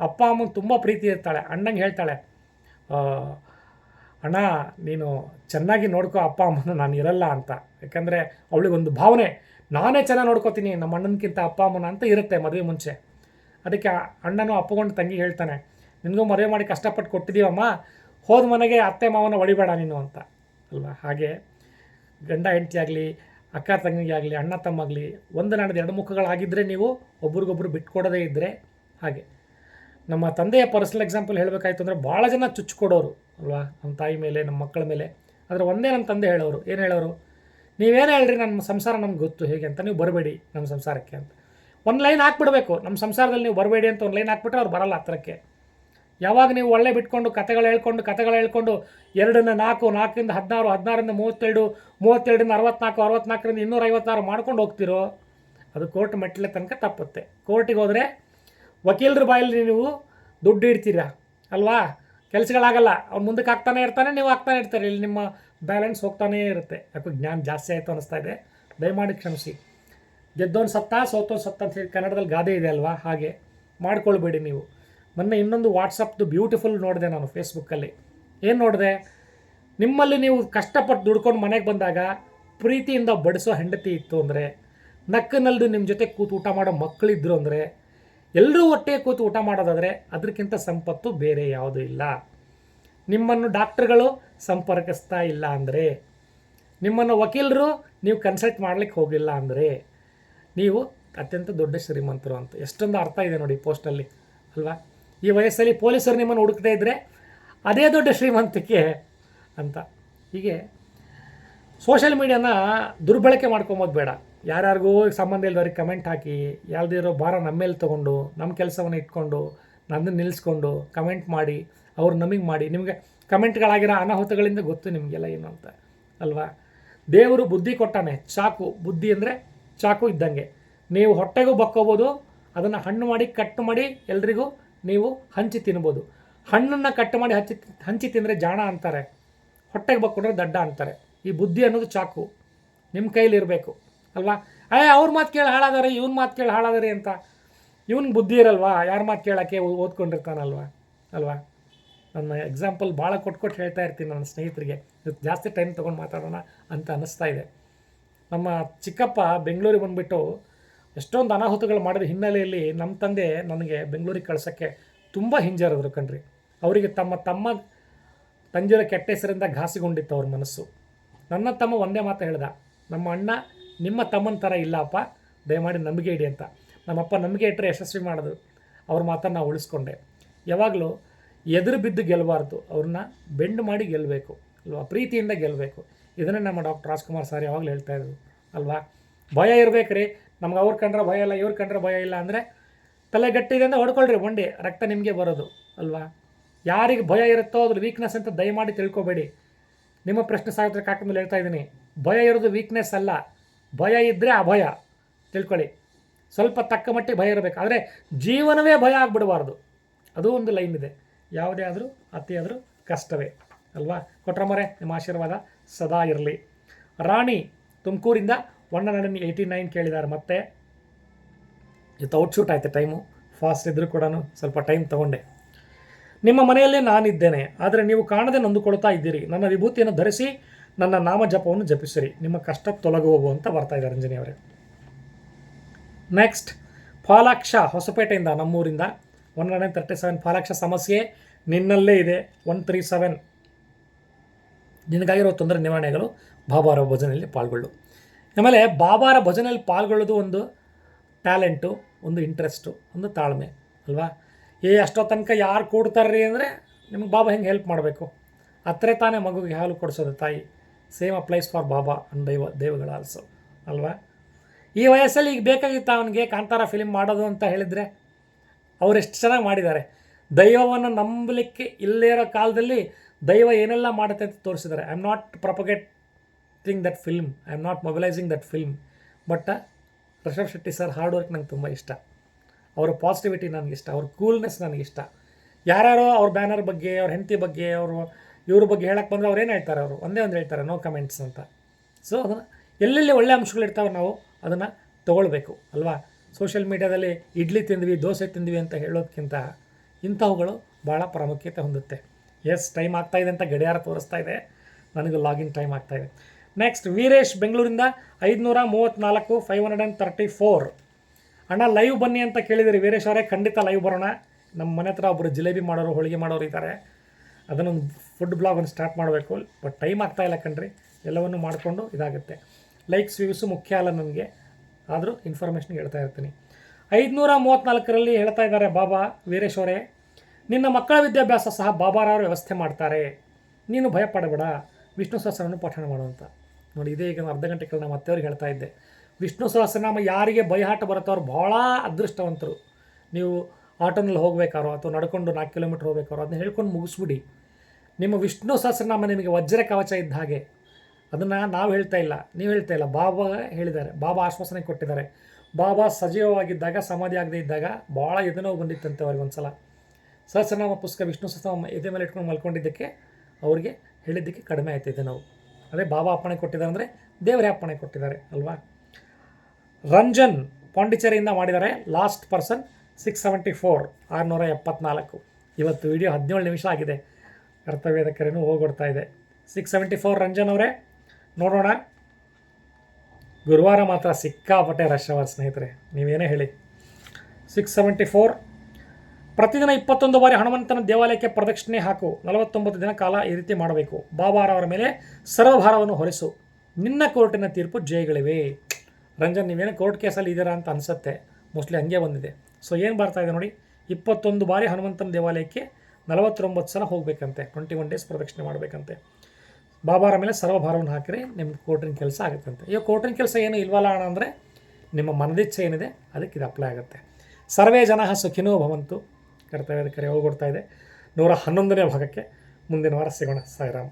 A: ಅಪ್ಪ ಅಮ್ಮನ ತುಂಬ ಪ್ರೀತಿ ಇರ್ತಾಳೆ, ಅಣ್ಣಂಗೆ ಹೇಳ್ತಾಳೆ ಅಣ್ಣ, ನೀನು ಚೆನ್ನಾಗಿ ನೋಡ್ಕೋ, ಅಪ್ಪ, ಅಮ್ಮನ ನಾನು ಇರಲ್ಲ ಅಂತ. ಯಾಕಂದರೆ ಅವಳಿಗೊಂದು ಭಾವನೆ. ನಾನೇ ಚೆನ್ನಾಗಿ ನೋಡ್ಕೋತೀನಿ, ನಮ್ಮ ಅಣ್ಣನಕ್ಕಿಂತ ಅಪ್ಪ, ಅಮ್ಮನ ಅಂತ ಇರುತ್ತೆ ಮದುವೆ ಮುಂಚೆ. ಅದಕ್ಕೆ ಅಣ್ಣನೂ ಅಪ್ಪಗೊಂಡು ತಂಗಿ ಹೇಳ್ತಾನೆ, ನಿನಗೂ ಮದುವೆ ಮಾಡಿ ಕಷ್ಟಪಟ್ಟು ಕೊಟ್ಟಿದ್ದೀವಮ್ಮ ಹೋದ ಮನೆಗೆ ಅತ್ತೆ ಮಾವನ ಒಡಿಬೇಡ ನೀನು ಅಂತ. ಅಲ್ವಾ? ಹಾಗೆ ಗಂಡ ಹೆಂಡತಿ ಆಗಲಿ, ಅಕ್ಕ ಆಗಲಿ, ಅಣ್ಣ ತಮ್ಮಾಗಲಿ ಒಂದು ನಾಡದ ಎರಡು ಮುಖಗಳಾಗಿದ್ದರೆ ನೀವು ಒಬ್ರಿಗೊಬ್ರು ಬಿಟ್ಕೊಡೋದೇ ಇದ್ದರೆ ಹಾಗೆ. ನಮ್ಮ ತಂದೆಯ ಪರ್ಸನಲ್ ಎಕ್ಸಾಂಪಲ್ ಹೇಳಬೇಕಾಯ್ತು ಅಂದರೆ ಭಾಳ ಜನ ಚುಚ್ಕೊಡೋರು, ಅಲ್ವಾ? ನಮ್ಮ ತಾಯಿ ಮೇಲೆ, ನಮ್ಮ ಮಕ್ಕಳ ಮೇಲೆ. ಆದರೆ ಒಂದೇ ನನ್ನ ತಂದೆ ಹೇಳೋರು. ಏನು ಹೇಳೋರು? ನೀವೇನು ಹೇಳ್ರಿ ನಮ್ಮ ಸಂಸಾರ ನಮ್ಗೆ ಗೊತ್ತು ಹೇಗೆ ಅಂತ? ನೀವು ಬರಬೇಡಿ ನಮ್ಮ ಸಂಸಾರಕ್ಕೆ ಅಂತ. ಒಂದು ಲೈನ್ ಹಾಕ್ಬಿಡ್ಬೇಕು. ನಮ್ಮ ಸಂಸಾರದಲ್ಲಿ ನೀವು ಬರಬೇಡಿ ಅಂತ ಒಂದು ಲೈನ್ ಹಾಕ್ಬಿಟ್ರೆ ಅವ್ರು ಬರಲ್ಲ ಹತ್ರಕ್ಕೆ. ಯಾವಾಗ ನೀವು ಒಳ್ಳೆ ಬಿಟ್ಕೊಂಡು ಕತೆಗಳು ಹೇಳ್ಕೊಂಡು ಕತೆಗಳು ಹೇಳ್ಕೊಂಡು ಎರಡನ್ನ ನಾಲ್ಕು ನಾಲ್ಕರಿಂದ ಹದಿನಾರು ಹದಿನಾರರಿಂದ ಮೂವತ್ತೆರಡು, ಮೂವತ್ತೆರಡರಿಂದ ಅರವತ್ನಾಲ್ಕು, ಅರವತ್ನಾಲ್ಕರಿಂದ ಇನ್ನೂರೈವತ್ತಾರು ಮಾಡ್ಕೊಂಡು ಹೋಗ್ತಿರೋ, ಅದು ಕೋರ್ಟ್ ಮೆಟ್ಲೆ ತನಕ ತಪ್ಪುತ್ತೆ. ಕೋರ್ಟಿಗೆ ಹೋದರೆ ವಕೀಲರ ಬಾಯಲ್ಲಿ ನೀವು ದುಡ್ಡು ಇಡ್ತೀರಾ? ಅಲ್ವಾ? ಕೆಲಸಗಳಾಗಲ್ಲ. ಅವ್ನು ಮುಂದಕ್ಕೆ ಆಗ್ತಾನೆ ಇರ್ತಾನೆ, ನೀವು ಆಗ್ತಾನೆ ಇರ್ತಾರೆ. ಇಲ್ಲಿ ನಿಮ್ಮ ಬ್ಯಾಲೆನ್ಸ್ ಹೋಗ್ತಾನೇ ಇರುತ್ತೆ. ಯಾಕೋ ಜ್ಞಾನ ಜಾಸ್ತಿ ಆಯಿತು ಅನ್ನಿಸ್ತಾ ಇದೆ. ದಯಮಾಡಿ ಕ್ಷಮಿಸಿ. ಗೆದ್ದೋನು ಸತ್ತ, ಸೋತೋನು ಸತ್ತ ಅಂತ ಹೇಳಿ ಕನ್ನಡದಲ್ಲಿ ಗಾದೆ ಇದೆ ಅಲ್ವಾ? ಹಾಗೆ ಮಾಡ್ಕೊಳ್ಬೇಡಿ ನೀವು. ಮೊನ್ನೆ ಇನ್ನೊಂದು ವಾಟ್ಸಪ್ದು ಬ್ಯೂಟಿಫುಲ್ ನೋಡಿದೆ ನಾನು ಫೇಸ್ಬುಕ್ಕಲ್ಲಿ. ಏನು ನೋಡಿದೆ? ನಿಮ್ಮಲ್ಲಿ ನೀವು ಕಷ್ಟಪಟ್ಟು ದುಡ್ಕೊಂಡು ಮನೆಗೆ ಬಂದಾಗ ಪ್ರೀತಿಯಿಂದ ಬಡಿಸೋ ಹೆಂಡತಿ ಇತ್ತು ಅಂದರೆ ನಕ್ಕನಲ್ಲೂ ನಿಮ್ಮ ಜೊತೆ ಕೂತು ಊಟ ಮಾಡೋ ಮಕ್ಕಳಿದ್ರು ಅಂದರೆ ಎಲ್ಲರೂ ಹೊಟ್ಟೆ ಕೂತು ಊಟ ಮಾಡೋದಾದರೆ ಅದಕ್ಕಿಂತ ಸಂಪತ್ತು ಬೇರೆ ಯಾವುದೂ ಇಲ್ಲ. ನಿಮ್ಮನ್ನು ಡಾಕ್ಟ್ರುಗಳು ಸಂಪರ್ಕಿಸ್ತಾ ಇಲ್ಲ ಅಂದರೆ, ನಿಮ್ಮನ್ನು ವಕೀಲರು ನೀವು ಕನ್ಸಲ್ಟ್ ಮಾಡ್ಲಿಕ್ಕೆ ಹೋಗಿಲ್ಲ ಅಂದರೆ, ನೀವು ಅತ್ಯಂತ ದೊಡ್ಡ ಶ್ರೀಮಂತರು ಅಂತ. ಎಷ್ಟೊಂದು ಅರ್ಥ ಇದೆ ನೋಡಿ ಪೋಸ್ಟಲ್ಲಿ ಅಲ್ವಾ? ಈ ವಯಸ್ಸಲ್ಲಿ ಪೊಲೀಸರು ನಿಮ್ಮನ್ನು ಹುಡುಕ್ತಾ ಇದ್ದರೆ ಅದೇ ದೊಡ್ಡ ಶ್ರೀಮಂತಿಕೆ ಅಂತ. ಹೀಗೆ ಸೋಷಿಯಲ್ ಮೀಡಿಯಾನ ದುರ್ಬಳಕೆ ಮಾಡ್ಕೊಬೋದು ಬೇಡ. ಯಾರ್ಯಾರಿಗೂ ಸಂಬಂಧ ಇಲ್ದವ್ರಿಗೆ ಕಮೆಂಟ್ ಹಾಕಿ ಯಾವುದೇ ಇರೋ ಭಾರ ನಮ್ಮ ಮೇಲೆ ತೊಗೊಂಡು, ನಮ್ಮ ಕೆಲಸವನ್ನು ಇಟ್ಕೊಂಡು ನನ್ನ ನಿಲ್ಲಿಸ್ಕೊಂಡು ಕಮೆಂಟ್ ಮಾಡಿ, ಅವ್ರು ನಮಗೆ ಮಾಡಿ, ನಿಮಗೆ ಕಮೆಂಟ್ಗಳಾಗಿರೋ ಅನಾಹುತಗಳಿಂದ ಗೊತ್ತು ನಿಮಗೆಲ್ಲ ಏನು ಅಂತ, ಅಲ್ವಾ? ದೇವರು ಬುದ್ಧಿ ಕೊಟ್ಟಾನೆ, ಚಾಕು, ಬುದ್ಧಿ ಅಂದರೆ ಚಾಕು ಇದ್ದಂಗೆ. ನೀವು ಹೊಟ್ಟೆಗೂ ಬಕ್ಕೋಬೋದು, ಅದನ್ನು ಹಣ್ಣು ಮಾಡಿ, ಕಟ್ ಮಾಡಿ, ಎಲ್ರಿಗೂ ನೀವು ಹಂಚಿ ತಿನ್ಬೋದು. ಹಣ್ಣನ್ನು ಕಟ್ ಮಾಡಿ ಹಂಚಿ ಹಂಚಿ ತಿಂದರೆ ಜಾಣ ಅಂತಾರೆ. ಹೊಟ್ಟೆಗೆ ಬಕ್ಕೊಂಡ್ರೆ ದಡ್ಡ ಅಂತಾರೆ. ಈ ಬುದ್ಧಿ ಅನ್ನೋದು ಚಾಕು. ನಿಮ್ಮ ಕೈಲಿ ಇರಬೇಕು ಅಲ್ವಾ ಏ, ಅವ್ರ ಮಾತು ಕೇಳಿ ಹಾಳಾದಾರೆ, ಇವ್ನ ಮಾತು ಕೇಳಿ ಹಾಳಾದಾರೆ ಅಂತ. ಇವ್ನ ಬುದ್ಧಿ ಇರಲ್ವಾ? ಯಾರ ಮಾತು ಕೇಳೋಕ್ಕೆ ಓದ್ಕೊಂಡಿರ್ತಾನಲ್ವಾ? ಅಲ್ವಾ? ನನ್ನ ಎಕ್ಸಾಂಪಲ್ ಭಾಳ ಕೊಟ್ಟು ಕೊಟ್ಟು ಹೇಳ್ತಾ ಇರ್ತೀನಿ ನನ್ನ ಸ್ನೇಹಿತರಿಗೆ. ಇವತ್ತು ಜಾಸ್ತಿ ಟೈಮ್ ತೊಗೊಂಡು ಮಾತಾಡೋಣ ಅಂತ ಅನ್ನಿಸ್ತಾ ಇದೆ. ನಮ್ಮ ಚಿಕ್ಕಪ್ಪ ಬೆಂಗಳೂರಿಗೆ ಬಂದುಬಿಟ್ಟು ಎಷ್ಟೊಂದು ಅನಾಹುತಗಳು ಮಾಡಿದ ಹಿನ್ನೆಲೆಯಲ್ಲಿ ನಮ್ಮ ತಂದೆ ನನಗೆ ಬೆಂಗಳೂರಿಗೆ ಕಳ್ಸೋಕ್ಕೆ ತುಂಬ ಹಿಂಜರಿದ್ರು ಕಣ್ರಿ. ಅವರಿಗೆ ತಮ್ಮ ತಮ್ಮ ತಂಜಿರೋ ಕೆಟ್ಟ ಹೆಸರಿಂದ ಘಾಸಿಗೊಂಡಿತ್ತು ಅವ್ರ ಮನಸ್ಸು. ನನ್ನ ತಮ್ಮ ಒಂದೇ ಮಾತು ಹೇಳ್ದ, ನಮ್ಮ ಅಣ್ಣ ನಿಮ್ಮ ತಮ್ಮನ ಥರ ಇಲ್ಲಪ್ಪ, ದಯಮಾಡಿ ನಂಬಿಕೆ ಇಡಿ ಅಂತ. ನಮ್ಮಪ್ಪ ನಂಬಿಕೆ ಇಟ್ಟರೆ ಯಶಸ್ವಿ ಮಾಡೋದು ಅವ್ರ ಮಾತನ್ನು ನಾವು ಉಳಿಸ್ಕೊಂಡೆ. ಯಾವಾಗಲೂ ಎದುರು ಬಿದ್ದು ಗೆಲ್ಲಬಾರ್ದು ಅವ್ರನ್ನ ಬೆಂಡ್ ಮಾಡಿ ಗೆಲ್ಲಬೇಕು ಅಲ್ವಾ? ಪ್ರೀತಿಯಿಂದ ಗೆಲ್ಲಬೇಕು ಇದನ್ನೇ ನಮ್ಮ ಡಾಕ್ಟರ್ ರಾಜ್ಕುಮಾರ್ ಸರ್ ಯಾವಾಗಲೂ ಹೇಳ್ತಾ ಇದ್ರು ಅಲ್ವಾ? ಭಯ ಇರ್ಬೇಕ್ರಿ. ನಮ್ಗೆ ಅವ್ರು ಕಂಡ್ರೆ ಭಯ ಇಲ್ಲ, ಇವ್ರು ಕಂಡ್ರೆ ಭಯ ಇಲ್ಲ ಅಂದರೆ ತಲೆ ಗಟ್ಟಿದೆ ಅಂತ ಹೊಡ್ಕೊಳ್ರಿ ಬಂಡಿ. ರಕ್ತ ನಿಮಗೆ ಬರೋದು. ಅಲ್ವಾ? ಯಾರಿಗೆ ಭಯ ಇರುತ್ತೋ ಅದ್ರ ವೀಕ್ನೆಸ್ ಅಂತ ದಯಮಾಡಿ ತಿಳ್ಕೊಬೇಡಿ. ನಿಮ್ಮ ಪ್ರಶ್ನೆ ಸಾಗತ್ರ ಕಾಕಂದಲ್ಲಿ ಹೇಳ್ತಾ ಇದ್ದೀನಿ. ಭಯ ಇರೋದು ವೀಕ್ನೆಸ್ ಅಲ್ಲ. ಭಯ ಇದ್ದರೆ ಅಭಯ ತಿಳ್ಕೊಳ್ಳಿ. ಸ್ವಲ್ಪ ತಕ್ಕ ಮಟ್ಟಿಗೆ ಭಯ ಇರಬೇಕು. ಆದರೆ ಜೀವನವೇ ಭಯ ಆಗಿಬಿಡಬಾರ್ದು. ಅದು ಒಂದು ಲೈನ್ ಇದೆ. ಯಾವುದೇ ಆದರೂ ಅತಿಯಾದರೂ ಕಷ್ಟವೇ. ಅಲ್ವಾ? ಕೊಟ್ರಮರೆ ನಿಮ್ಮ ಆಶೀರ್ವಾದ ಸದಾ ಇರಲಿ. ರಾಣಿ ತುಮಕೂರಿಂದ ಒನ್ ಹಂಡ್ರೆಡ್ ಏಯ್ಟಿ ನೈನ್ ಕೇಳಿದ್ದಾರೆ ಮತ್ತೆ. ಇವತ್ತು ಔಟ್ಶೂಟ್ ಆಯಿತು ಟೈಮು. ಫಾಸ್ಟ್ ಇದ್ದರೂ ಕೂಡ ಸ್ವಲ್ಪ ಟೈಮ್ ತಗೊಂಡೆ. ನಿಮ್ಮ ಮನೆಯಲ್ಲೇ ನಾನಿದ್ದೇನೆ. ಆದರೆ ನೀವು ಕಾಣದೆ ನೊಂದುಕೊಳ್ತಾ ಇದ್ದೀರಿ. ನನ್ನ ವಿಭೂತಿಯನ್ನು ಧರಿಸಿ ನನ್ನ ನಾಮ ಜಪವನ್ನು ಜಪಿಸಿರಿ. ನಿಮ್ಮ ಕಷ್ಟ ತೊಲಗುವವು ಅಂತ ಬರ್ತಾ ಇದ್ದಾರೆ ರಂಜನಿ ಅವರೇ ನೆಕ್ಸ್ಟ್ ಫಾಲಾಕ್ಷ ಹೊಸಪೇಟೆಯಿಂದ ನಮ್ಮೂರಿಂದ one hundred thirty seven Phalaksha ಸಮಸ್ಯೆ ನಿನ್ನಲ್ಲೇ ಇದೆ. ಒನ್ ತ್ರೀ ಸೆವೆನ್ ನಿನಗಾಗಿರೋ ತೊಂದರೆ ನಿವಾರಣೆಗಳು ಬಾಬಾರ ಭಜನೆಯಲ್ಲಿ ಪಾಲ್ಗೊಳ್ಳು. ಆಮೇಲೆ ಬಾಬಾರ ಭಜನೆಯಲ್ಲಿ ಪಾಲ್ಗೊಳ್ಳೋದು ಒಂದು ಟ್ಯಾಲೆಂಟು, ಒಂದು ಇಂಟ್ರೆಸ್ಟು ಒಂದು ತಾಳ್ಮೆ, ಅಲ್ವಾ? ಏ ಅಷ್ಟೋ ತನಕ ಯಾರು ಕೂಡ್ತಾರ್ರಿ ಅಂದರೆ ನಿಮ್ಗೆ ಬಾಬಾ ಹೆಂಗೆ ಹೆಲ್ಪ್ ಮಾಡಬೇಕು? ಹತ್ತಿರ ತಾನೇ ಮಗುಗೆ ಹಾಲು ಕೊಡಿಸೋದು ತಾಯಿ. Same applies for baba and ದೈವ ದೇವಗಳ ಆಲ್ಸೋ ಅಲ್ವಾ ಈ ವಯಸ್ಸಲ್ಲಿ ಈಗ ಬೇಕಾಗಿತ್ತು ಅವನಿಗೆ ಕಾಂತಾರ ಫಿಲಿಮ್ ಮಾಡೋದು ಅಂತ ಹೇಳಿದರೆ ಅವ್ರು ಎಷ್ಟು ಚೆನ್ನಾಗಿ ಮಾಡಿದ್ದಾರೆ. ದೈವವನ್ನು ನಂಬಲಿಕ್ಕೆ ಇಲ್ಲೇ ಇರೋ ಕಾಲದಲ್ಲಿ ದೈವ ಏನೆಲ್ಲ ಮಾಡುತ್ತೆ ಅಂತ ತೋರಿಸಿದ್ದಾರೆ. I am not propagating that film I am not mobilising that film but Rishab Shetty sir hard work ನಂಗೆ ತುಂಬ ಇಷ್ಟ. ಅವರ ಪಾಸಿಟಿವಿಟಿ ನನಗಿಷ್ಟ ಅವ್ರ ಕೂಲ್ನೆಸ್ ನನಗಿಷ್ಟ ಯಾರ್ಯಾರೋ ಅವ್ರ ಬ್ಯಾನರ್ ಬಗ್ಗೆ, ಅವ್ರ ಹೆಂಡತಿ ಬಗ್ಗೆ, ಅವರು ಇವ್ರ ಬಗ್ಗೆ ಹೇಳಕ್ಕೆ ಬಂದರೆ ಅವ್ರು ಏನು ಹೇಳ್ತಾರೆ ಅವರು? ಒಂದೇ ಒಂದು ಹೇಳ್ತಾರೆ ನೋ ಕಮೆಂಟ್ಸ್ ಅಂತ. ಸೊ ಅದನ್ನು ಎಲ್ಲೆಲ್ಲಿ ಒಳ್ಳೆ ಅಂಶಗಳಿರ್ತಾವೆ ನಾವು ಅದನ್ನು ತೊಗೊಳ್ಬೇಕು, ಅಲ್ವಾ? ಸೋಷಿಯಲ್ ಮೀಡ್ಯಾದಲ್ಲಿ ಇಡ್ಲಿ ತಿಂದ್ವಿ, ದೋಸೆ ತಿಂದ್ವಿ ಅಂತ ಹೇಳೋದಕ್ಕಿಂತ ಇಂಥವುಗಳು ಭಾಳ ಪ್ರಾಮುಖ್ಯತೆ ಹೊಂದುತ್ತೆ. ಎಸ್ ಟೈಮ್ ಆಗ್ತಾ ಇದೆ ಅಂತ ಗಡಿಯಾರ ತೋರಿಸ್ತಾ ಇದೆ. ನನಗೆ ಲಾಗಿನ್ ಟೈಮ್ ಆಗ್ತಾ ಇದೆ. ನೆಕ್ಸ್ಟ್ ವೀರೇಶ್ ಬೆಂಗಳೂರಿಂದ ಐದುನೂರ ಮೂವತ್ತ್ನಾಲ್ಕು five hundred and thirty four ಅಣ್ಣ ಲೈವ್ ಬನ್ನಿ ಅಂತ ಕೇಳಿದಿರಿ ವೀರೇಶ್ ಅವರೇ, ಖಂಡಿತ ಲೈವ್ ಬರೋಣ. ನಮ್ಮ ಮನೆ ಹತ್ರ ಒಬ್ಬರು ಜಿಲೇಬಿ ಮಾಡೋರು, ಹೋಳಿಗೆ ಮಾಡೋರು ಇದ್ದಾರೆ. ಅದನ್ನೊಂದು ಫುಡ್ ಬ್ಲಾಗ್ ಒಂದು ಸ್ಟಾರ್ಟ್ ಮಾಡಬೇಕು. ಬಟ್ ಟೈಮ್ ಆಗ್ತಾ ಇಲ್ಲ ಕಣ್ರಿ. ಎಲ್ಲವನ್ನು ಮಾಡಿಕೊಂಡು ಇದಾಗುತ್ತೆ. ಲೈಕ್ಸ್ ವ್ಯೂಸು ಮುಖ್ಯ ಅಲ್ಲ ನನಗೆ. ಆದರೂ ಇನ್ಫಾರ್ಮೇಷನ್ ಹೇಳ್ತಾ ಇರ್ತೀನಿ. ಐದುನೂರ ಮೂವತ್ತ್ನಾಲ್ಕರಲ್ಲಿ ಹೇಳ್ತಾ ಇದ್ದಾರೆ ಬಾಬಾ ವೀರೇಶ್ವರೇ ನಿನ್ನ ಮಕ್ಕಳ ವಿದ್ಯಾಭ್ಯಾಸ ಸಹ ಬಾಬಾರವರು ವ್ಯವಸ್ಥೆ ಮಾಡ್ತಾರೆ. ನೀನು ಭಯ ಪಡಬೇಡ ವಿಷ್ಣು ಸಹಸ್ರವನ್ನು ಪಠಣ ಮಾಡುವಂತ ನೋಡಿ, ಇದೇ ಈಗ ಅರ್ಧ ಗಂಟೆ ಕೆಲ ನಮ್ಮ ಅತ್ತೆಯವ್ರಿಗೆ ಹೇಳ್ತಾ ಇದ್ದೆ. ವಿಷ್ಣು ಸಹಸ್ರನಾಮ ಯಾರಿಗೆ ಬೈಹಾಟ ಬರುತ್ತೋ ಅವ್ರು ಭಾಳ ಅದೃಷ್ಟವಂತರು. ನೀವು ಆಟೋನಲ್ಲಿ ಹೋಗ್ಬೇಕಾರೋ ಅಥವಾ ನಡ್ಕೊಂಡು ನಾಲ್ಕು ಕಿಲೋಮೀಟ್ರ್ ಹೋಗ್ಬೇಕಾರೋ ಅದನ್ನ ಹೇಳ್ಕೊಂಡು ಮುಗಿಸ್ಬಿಡಿ. ನಿಮ್ಮ ವಿಷ್ಣು ಸಹಸ್ರನಾಮ ನಿಮಗೆ ವಜ್ರ ಕವಚ ಇದ್ದ ಹಾಗೆ. ಅದನ್ನು ನಾವು ಹೇಳ್ತಾ ಇಲ್ಲ, ನೀವು ಹೇಳ್ತಾ ಇಲ್ಲ. ಬಾಬಾ ಹೇಳಿದ್ದಾರೆ, ಬಾಬಾ ಆಶ್ವಾಸನೆ ಕೊಟ್ಟಿದ್ದಾರೆ. ಬಾಬಾ ಸಜೀವವಾಗಿದ್ದಾಗ, ಸಮಾಧಿ ಆಗದೇ ಇದ್ದಾಗ ಭಾಳ ಎದೆನೋವು ಬಂದಿತ್ತಂತೆ ಅವ್ರಿಗೆ ಒಂದು ಸಲ ಸಹಸ್ರನಾಮ ಪುಸ್ತಕ, ವಿಷ್ಣು ಸಹಸ್ರನಾಮ ಎದೆ ಮೇಲೆ ಇಟ್ಕೊಂಡು ಮಲ್ಕೊಂಡಿದ್ದಕ್ಕೆ ಅವ್ರಿಗೆ ಹೇಳಿದ್ದಕ್ಕೆ ಕಡಿಮೆ ಆಯ್ತಿದೆ ನಾವು ಅದೇ ಬಾಬಾ ಅಪ್ಪಣೆ ಕೊಟ್ಟಿದ್ದಾರೆ ಅಂದರೆ ದೇವರೇ ಅಪ್ಪಣೆ ಕೊಟ್ಟಿದ್ದಾರೆ, ಅಲ್ವಾ? ರಂಜನ್ ಪಾಂಡಿಚೇರಿಯಿಂದ ಮಾಡಿದ್ದಾರೆ, last person. Six seventy four, ಆರುನೂರ ಎಪ್ಪತ್ನಾಲ್ಕು. ಇವತ್ತು ವಿಡಿಯೋ ಹದಿನೇಳು ನಿಮಿಷ ಆಗಿದೆ. ಕರ್ತವ್ಯದ ಕರೆನೂ ಹೋಗ್ಬಿಡ್ತಾ ಇದೆ. ಸಿಕ್ಸ್ ಸೆವೆಂಟಿ ಫೋರ್ ರಂಜನ್ ಅವರೇ, ನೋಡೋಣ. ಗುರುವಾರ ಮಾತ್ರ ಸಿಕ್ಕಾಪಟ್ಟೆ ರಶ್ ಅವರ್ ಸ್ನೇಹಿತರೆ, ನೀವೇನೇ ಹೇಳಿ. ಸಿಕ್ಸ್ ಸೆವೆಂಟಿ ಫೋರ್, ಪ್ರತಿದಿನ ಇಪ್ಪತ್ತೊಂದು ಬಾರಿ ಹನುಮಂತನ ದೇವಾಲಯಕ್ಕೆ ಪ್ರದಕ್ಷಿಣೆ ಹಾಕು. ನಲವತ್ತೊಂಬತ್ತು ದಿನ ಕಾಲ ಈ ರೀತಿ ಮಾಡಬೇಕು. ಬಾಬಾರವರ ಮೇಲೆ ಸರ್ವಭಾರವನ್ನು ಹೊರಿಸು. ನಿನ್ನ ಕೋರ್ಟಿನ ತೀರ್ಪು ಜಯಗಳಿವೆ. ರಂಜನ್, ನೀವೇನು ಕೋರ್ಟ್ ಕೇಸಲ್ಲಿ ಇದ್ದೀರಾ ಅಂತ ಅನಿಸುತ್ತೆ. ಮೋಸ್ಟ್ಲಿ ಹಂಗೆ ಬಂದಿದೆ. ಸೊ ಏನು ಬರ್ತಾ ಇದೆ ನೋಡಿ, ಇಪ್ಪತ್ತೊಂದು ಬಾರಿ ಹನುಮಂತನ ದೇವಾಲಯಕ್ಕೆ ನಲವತ್ತೊಂಬತ್ತು ಸಲ ಹೋಗಬೇಕಂತೆ ಟ್ವೆಂಟಿ ಒನ್ ಡೇಸ್ ಪ್ರದಕ್ಷಿಣೆ ಮಾಡಬೇಕಂತೆ. ಬಾಬಾರ ಮೇಲೆ ಸರ್ವಭಾರವನ್ನು ಹಾಕಿರಿ ನಿಮ್ಮ ಕೋರ್ಟಿನ ಕೆಲಸ ಆಗುತ್ತಂತೆ. ಈಗ ಕೋರ್ಟಿನ ಕೆಲಸ ಏನು ಇಲ್ವಲ್ಲ ಅಣ್ಣ ಅಂದರೆ, ನಿಮ್ಮ ಮನದಿಚ್ಛೆ ಏನಿದೆ, ಅದಕ್ಕೆ ಇದು ಅಪ್ಲೈ ಆಗುತ್ತೆ. ಸರ್ವೇ ಜನ ಸುಖಿನೋ ಭವಂತು. ಕರ್ತವ್ಯದ ಕರೆ ಹೋಗ್ಬಿಡ್ತಾ ಇದೆ. ನೂರ ಹನ್ನೊಂದನೇ ಭಾಗಕ್ಕೆ ಮುಂದಿನ ವಾರ ಸಿಗೋಣ. ಸಾಯಿರಾಮ್.